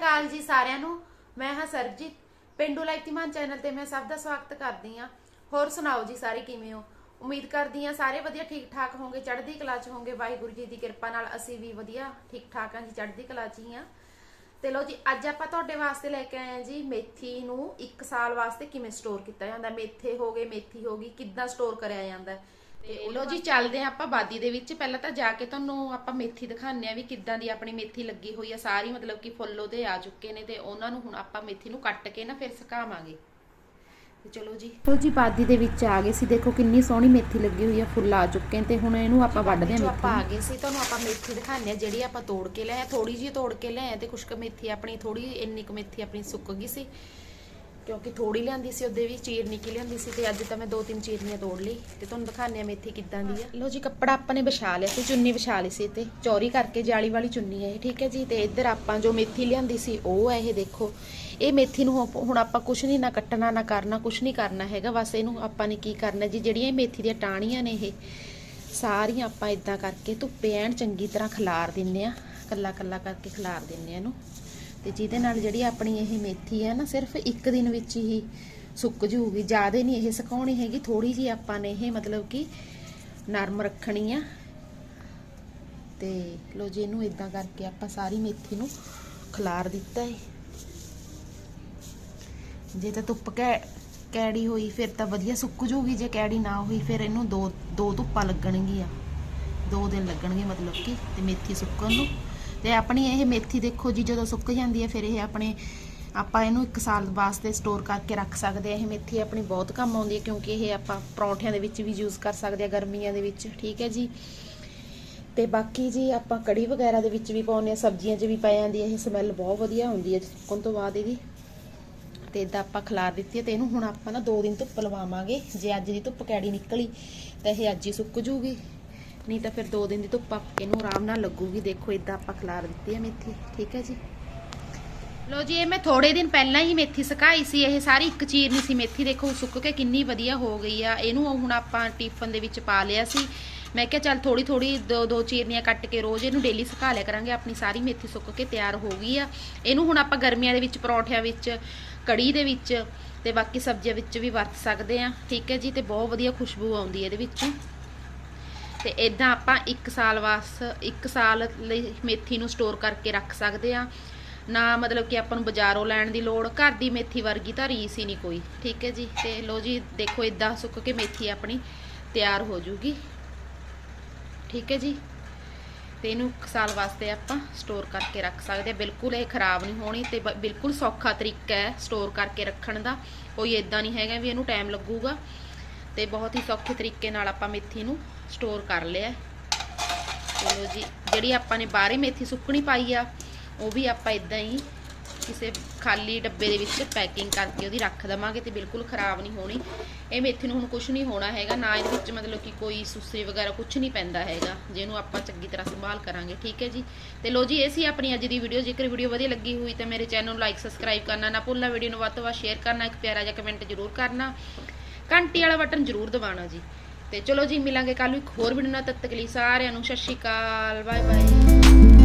ਸਾਰਿਆਂ ਨੂੰ। ਮੈਂ ਹਾਂ ਸਰਬਜੀਤ। ਪਿੰਡੂ ਲਾਈਤੀਮਾਨ ਚੈਨਲ ਤੇ ਮੈਂ ਸਭ ਦਾ ਸਵਾਗਤ ਕਰਦੀ ਹਾਂ। ਹੋਰ ਸੁਣਾਓ ਜੀ ਸਾਰੇ ਕਿਵੇਂ ਹੋ? ਉਮੀਦ ਕਰਦੀ ਹਾਂ ਸਾਰੇ ਵਧੀਆ ਠੀਕ ਠਾਕ ਹੋਵੋਗੇ ਚੜ੍ਹਦੀ ਕਲਾ ਚ ਹੋਵੋਗੇ ਵਾਹਿਗੁਰੂ ਜੀ ਦੀ ਕਿਰਪਾ ਨਾਲ ਅਸੀਂ ਵੀ ਵਧੀਆ ਠੀਕ ਠਾਕ ਹਾਂ ਜੀ, ਚੜ੍ਹਦੀ ਕਲਾ ਚ ਹੀ ਹਾਂ। ਤੇ ਲੋ ਜੀ, ਅੱਜ ਆਪਾਂ ਤੁਹਾਡੇ ਵਾਸਤੇ ਲੈ ਕੇ ਆਏ ਹਾਂ ਜੀ ਮੇਥੀ ਨੂੰ 1 ਸਾਲ ਵਾਸਤੇ ਕਿਵੇਂ ਸਟੋਰ ਕੀਤਾ ਜਾਂਦਾ। ਮੇਥੇ ਹੋ ਗਏ, ਮੇਥੀ ਹੋ ਗਈ, ਕਿੱਦਾਂ ਸਟੋਰ ਕਰਿਆ ਜਾਂਦਾ। ਹੈ। ਤੇ ਲੋ ਜੀ ਚੱਲਦੇ ਹਾਂ ਆਪਾਂ ਬਾਦੀ ਦੇ ਵਿੱਚ। ਪਹਿਲਾਂ ਤਾਂ ਜਾ ਕੇ ਤੁਹਾਨੂੰ ਆਪਾਂ ਮੇਥੀ ਦਿਖਾਉਂਦੇ ਆ ਵੀ ਕਿੱਦਾਂ ਦੀ ਆਪਣੀ ਮੇਥੀ ਲੱਗੀ ਹੋਈ ਆ। ਸਾਰੀ ਮਤਲਬ ਕਿ ਫੁੱਲ ਉਹਦੇ ਆ ਚੁੱਕੇ ਨੇ ਤੇ ਉਹਨਾਂ ਨੂੰ ਹੁਣ ਆਪਾਂ ਮੇਥੀ ਨੂੰ ਕੱਟ ਕੇ ਨਾ ਫਿਰ ਸੁਕਾਵਾਂਗੇ। ਤੇ ਚਲੋ ਜੀ। ਲੋ ਜੀ ਬਾਦੀ ਦੇ ਵਿੱਚ ਆ ਗਏ ਸੀ। ਦੇਖੋ ਕਿੰਨੀ ਸੋਹਣੀ ਮੇਥੀ ਲੱਗੀ ਹੋਈ ਆ। ਫੁੱਲ ਆ ਚੁੱਕੇ ਨੇ ਤੇ ਹੁਣ ਇਹਨੂੰ ਆਪਾਂ ਵੱਢਦੇ ਆ ਮੇਥੀ ਆਪਾਂ ਆ ਗਏ ਸੀ। ਤੁਹਾਨੂੰ ਆਪਾਂ ਮੇਥੀ ਦਿਖਾਉਂਦੇ ਆ ਜਿਹੜੀ ਆਪਾਂ ਤੋੜ ਕੇ ਲਿਆਏ ਥੋੜੀ ਜਿਹੀ ਤੋੜ ਕੇ ਲਿਆਏ ਤੇ ਕੁਛ ਕੁ ਮੇਥੀ ਆਪਣੀ ਥੋੜੀ ਇੰਨੀ ਕੁ ਮੇਥੀ ਆਪਣੀ ਸੁੱਕ ਗਈ ਸੀ। ਕਿਉਂਕਿ ਥੋੜੀ ਲਿਆਂਦੀ ਸੀ, ਉਹਦੇ ਵੀ ਚੀਰਨੀ ਨਿੱਕੀ ਲਿਆਂਦੀ ਸੀ ਤੇ ਅੱਜ ਤਾਂ ਮੈਂ ਦੋ ਤਿੰਨ ਚੀਰਨੀਆਂ ਤੋੜ ਲਈ ਤੇ ਤੁਹਾਨੂੰ ਦਿਖਾਉਂਦੇ ਆ ਮੇਥੀ ਕਿੱਦਾਂ ਦੀ ਆ। ਲੋ ਜੀ, ਕੱਪੜਾ ਆਪਾਂ ਨੇ ਵਿਛਾ ਲਿਆ ਸੀ, ਚੁੰਨੀ ਵਿਛਾ ਲਈ ਸੀ ਤੇ ਚੌਰੀ ਕਰਕੇ ਜਾਲੀ ਵਾਲੀ ਚੁੰਨੀ ਹੈ ਇਹ, ਠੀਕ ਹੈ ਜੀ? ਤੇ ਇੱਧਰ ਆਪਾਂ ਜੋ ਮੇਥੀ ਲਿਆਂਦੀ ਸੀ, ਉਹ ਹੈ ਇਹ ਦੇਖੋ। ਇਹ ਮੇਥੀ ਨੂੰ ਹੁਣ- ਹੁਣ ਆਪਾਂ ਕੁਛ ਨਹੀਂ ਨਾ ਕੱਟਣਾ, ਨਾ ਕਰਨਾ, ਕੁਛ ਨਹੀਂ ਕਰਨਾ ਹੈਗਾ। ਬਸ ਇਹਨੂੰ ਆਪਾਂ ਨੇ ਕੀ ਕਰਨਾ ਜੀ, ਜਿਹੜੀਆਂ ਇਹ ਮੇਥੀ ਦੀਆਂ ਟਾਹਣੀਆਂ ਨੇ ਇਹ, ਸਾਰੀਆਂ ਆਪਾਂ ਇਦਾਂ ਕਰਕੇ ਧੁੱਪੇ ਐਨ ਚੰਗੀ ਤਰ੍ਹਾਂ ਖਿਲਾਰ ਦਿੰਨੇ ਆ ਕੱਲਾ ਕੱਲਾ ਕਰਕੇ ਖਿਲਾਰ ਦਿੰਨੇ ਆ ਇਹਨੂੰ। ਤੇ ਜਿਹਦੇ ਨਾਲ ਜਿਹੜੀ ਆਪਣੀ ਇਹ ਮੇਥੀ ਹੈ ਨਾ, ਸਿਰਫ ਇੱਕ ਦਿਨ ਵਿੱਚ ਹੀ ਸੁੱਕ ਜੂਗੀ। ਜ਼ਿਆਦਾ ਨਹੀਂ ਇਹ ਸੁਕਾਉਣੀ ਹੈਗੀ ਥੋੜੀ ਜੀ ਆਪਾਂ ਨੇ ਇਹ ਮਤਲਬ ਕਿ ਨਰਮ ਰੱਖਣੀ ਆ। ਤੇ ਲੋ ਜੀ, ਇਹਨੂੰ ਇਦਾਂ ਕਰਕੇ ਆਪਾਂ ਸਾਰੀ ਮੇਥੀ ਨੂੰ ਖਲਾਰ ਦਿੱਤਾ ਏ। ਜੇ ਤਾਂ ਧੁੱਪ ਕੈ, ਕੈੜੀ ਹੋਈ, ਫਿਰ ਤਾਂ ਵਧੀਆ ਸੁੱਕ ਜੂਗੀ। ਜੇ ਕੈੜੀ ਨਾ ਹੋਈ, ਫਿਰ ਇਹਨੂੰ ਦੋ ਦੋ ਧੁੱਪਾਂ ਲੱਗਣਗੀਆਂ। ਦੋ ਦਿਨ ਲੱਗਣਗੇ ਮਤਲਬ ਕਿ, ਤੇ ਮੇਥੀ ਸੁੱਕਣ ਨੂੰ। ਤੇ ਆਪਣੀ ਇਹ ਮੇਥੀ ਦੇਖੋ ਜੀ, ਜਦੋਂ ਸੁੱਕ ਜਾਂਦੀ ਹੈ, ਫਿਰ ਇਹ ਆਪਣੇ ਆਪਾਂ ਇਹਨੂੰ 1 ਸਾਲ ਵਾਸਤੇ ਸਟੋਰ ਕਰਕੇ ਰੱਖ ਸਕਦੇ ਆ ਇਹ ਮੇਥੀ ਆਪਣੀ ਬਹੁਤ ਕੰਮ ਆਉਂਦੀ ਹੈ, ਕਿਉਂਕਿ ਇਹ ਆਪਾਂ ਪਰੌਂਠਿਆਂ ਦੇ ਵਿੱਚ ਵੀ ਯੂਜ਼ ਕਰ ਸਕਦੇ ਆ ਗਰਮੀਆਂ ਦੇ ਵਿੱਚ। ਠੀਕ ਹੈ ਜੀ? ਤੇ ਬਾਕੀ ਜੀ, ਆਪਾਂ ਕੜੀ ਵਗੈਰਾ ਦੇ ਵਿੱਚ ਵੀ ਪਾਉਂਦੇ ਆ ਸਬਜ਼ੀਆਂ 'ਚ ਵੀ ਪੈ ਜਾਂਦੀ ਹੈ। ਇਹ ਸਮੈਲ ਬਹੁਤ ਵਧੀਆ ਹੁੰਦੀ ਹੈ, ਸੁੱਕਣ ਤੋਂ ਬਾਅਦ ਇਹਦੀ। ਤੇ ਇਦਾਂ ਆਪਾਂ ਖਿਲਾਰ ਦਿੱਤੀ ਹੈ ਤੇ ਇਹਨੂੰ ਹੁਣ ਆਪਾਂ ਨਾ 2 ਦਿਨ ਧੁੱਪ ਲਵਾਵਾਂਗੇ। ਜੇ ਅੱਜ ਦੀ ਧੁੱਪ ਕੈੜੀ ਨਿਕਲੀ, ਤਾਂ ਇਹ ਅੱਜ ਹੀ ਸੁੱਕ ਜੂਗੀ। ਨਹੀਂ ਤਾਂ ਫਿਰ 2 ਦਿਨ ਦੀ ਧੁੱਪ ਇਹਨੂੰ ਆਰਾਮ ਨਾਲ ਲੱਗੂਗੀ। ਦੇਖੋ ਇਦਾਂ ਆਪਾਂ ਖਿਲਾਰ ਦਿੱਤੀ ਹੈ ਮੇਥੀ। ਠੀਕ ਹੈ ਜੀ? ਲੋ ਜੀ, ਇਹ ਮੈਂ ਥੋੜੇ ਦਿਨ ਪਹਿਲਾਂ ਹੀ ਮੇਥੀ ਸੁਕਾਈ ਸੀ। ਇਹ ਸਾਰੀ ਇੱਕ ਚੀਰਨੀ ਸੀ ਮੇਥੀ। ਦੇਖੋ ਸੁੱਕ ਕੇ ਕਿੰਨੀ ਵਧੀਆ ਹੋ ਗਈ ਆ। ਇਹਨੂੰ ਹੁਣ ਆਪਾਂ ਟਿਫਨ ਦੇ ਵਿੱਚ ਪਾ ਲਿਆ ਸੀ। ਮੈਂ ਕਿਹਾ, ਚੱਲ ਥੋੜੀ ਥੋੜੀ ਦੋ ਦੋ ਚੀਰਨੀਆਂ ਕੱਟ ਕੇ ਰੋਜ਼ ਇਹਨੂੰ ਡੇਲੀ ਸੁਕਾ ਲਿਆ ਕਰਾਂਗੇ। ਆਪਣੀ ਸਾਰੀ ਮੇਥੀ ਸੁੱਕ ਕੇ ਤਿਆਰ ਹੋ ਗਈ ਆ। ਇਹਨੂੰ ਹੁਣ ਆਪਾਂ ਗਰਮੀਆਂ ਦੇ ਵਿੱਚ, ਪਰੌਂਠਿਆਂ ਵਿੱਚ ਕੜੀ ਦੇ ਵਿੱਚ ਤੇ ਬਾਕੀ ਸਬਜ਼ੀਆਂ ਵਿੱਚ ਵੀ ਵਰਤ ਸਕਦੇ ਆ। ਠੀਕ ਹੈ ਜੀ? ਤੇ ਬਹੁਤ ਵਧੀਆ ਖੁਸ਼ਬੂ ਆਉਂਦੀ ਹੈ ਇਹਦੇ ਵਿੱਚੋਂ। ਤੇ ਇਦਾਂ ਆਪਾਂ 1 ਸਾਲ ਵਾਸ 1 ਸਾਲ ਲਈ ਮੇਥੀ ਨੂੰ ਸਟੋਰ ਕਰਕੇ ਰੱਖ ਸਕਦੇ ਆ ਨਾ ਮਤਲਬ ਕਿ ਆਪਾਂ ਨੂੰ ਬਾਜ਼ਾਰੋਂ ਲੈਣ ਦੀ ਲੋੜ, ਘਰ ਦੀ ਮੇਥੀ ਵਰਗੀ ਤਾਂ ਰੀਸ ਹੀ ਨਹੀਂ ਕੋਈ। ਠੀਕ ਹੈ ਜੀ? ਤੇ ਲੋ ਜੀ, ਦੇਖੋ ਇਦਾਂ ਸੁੱਕ ਕੇ ਮੇਥੀ ਆਪਣੀ ਤਿਆਰ ਹੋ ਜੂਗੀ। ਠੀਕ ਹੈ ਜੀ? ਤੇ ਇਹਨੂੰ 1 ਸਾਲ ਵਾਸਤੇ ਆਪਾਂ ਸਟੋਰ ਕਰਕੇ ਰੱਖ ਸਕਦੇ ਆ ਬਿਲਕੁਲ ਇਹ ਖਰਾਬ ਨਹੀਂ ਹੋਣੀ ਤੇ ਬ- ਬਿਲਕੁਲ ਸੌਖਾ ਤਰੀਕਾ ਹੈ ਸਟੋਰ ਕਰਕੇ ਰੱਖਣ ਦਾ। ਕੋਈ ਇਦਾਂ ਨਹੀਂ ਹੈਗਾ ਵੀ ਇਹਨੂੰ ਟਾਈਮ ਲੱਗੂਗਾ। ਤੇ ਬਹੁਤ ਹੀ ਸੌਖੇ ਤਰੀਕੇ ਨਾਲ ਆਪਾਂ ਮੇਥੀ ਨੂੰ ਸਟੋਰ ਕਰ ਲਿਆ। ਚਲੋ ਜੀ, ਜਿਹੜੀ ਆਪਾਂ ਨੇ ਬਾਹਰੇ ਮੇਥੀ ਸੁੱਕਣੀ ਪਾਈ ਆ, ਉਹ ਵੀ ਆਪਾਂ ਇਦਾਂ ਹੀ ਕਿਸੇ ਖਾਲੀ ਡੱਬੇ ਦੇ ਵਿੱਚ ਪੈਕਿੰਗ ਕਰਕੇ ਉਹਦੀ ਰੱਖ ਦਵਾਂਗੇ ਤੇ ਬਿਲਕੁਲ ਖਰਾਬ ਨਹੀਂ ਹੋਣੀ। ਇਹ ਮੇਥੀ ਨੂੰ ਹੁਣ ਕੁਝ ਨਹੀਂ ਹੋਣਾ ਹੈਗਾ, ਨਾ ਇਹਦੇ ਵਿੱਚ ਮਤਲਬ ਕਿ ਕੋਈ ਸੁਸਰੀ ਵਗੈਰਾ ਕੁਝ ਨਹੀਂ ਪੈਂਦਾ ਹੈਗਾ। ਜਿਹਨੂੰ ਆਪਾਂ ਚੰਗੀ ਤਰ੍ਹਾਂ ਸੰਭਾਲ ਕਰਾਂਗੇ, ਠੀਕ ਹੈ ਜੀ? ਤੇ ਲੋ ਜੀ, ਇਹ ਸੀ ਆਪਣੀ ਅੱਜ ਦੀ ਵੀਡੀਓ ਜੇਕਰ ਵੀਡੀਓ ਵਧੀਆ ਲੱਗੀ ਹੋਈ ਤਾਂ ਮੇਰੇ ਚੈਨਲ ਨੂੰ ਲਾਈਕ ਸਬਸਕ੍ਰਾਈਬ ਕਰਨਾ ਨਾ ਭੁੱਲਣਾ ਵੀਡੀਓ ਨੂੰ ਵੱਧ ਤੋਂ ਵੱਧ ਸ਼ੇਅਰ ਕਰਨਾ, ਇੱਕ ਪਿਆਰਾ ਜਿਹਾ ਕਮੈਂਟ ਜ਼ਰੂਰ ਕਰਨਾ। ਘੰਟੀ ਵਾਲਾ ਬਟਨ ਜ਼ਰੂਰ ਦਬਾਉਣਾ ਜੀ। ਤੇ ਚਲੋ ਜੀ, ਮਿਲਾਂਗੇ ਕੱਲ ਇੱਕ ਹੋਰ ਵੀਡੀਓ ਨਾਲ, ਤਦ ਤੱਕ ਲਈ ਸਾਰਿਆਂ ਨੂੰ ਸਤਿ ਸ਼੍ਰੀ ਅਕਾਲ ਬਾਏ ਬਾਏ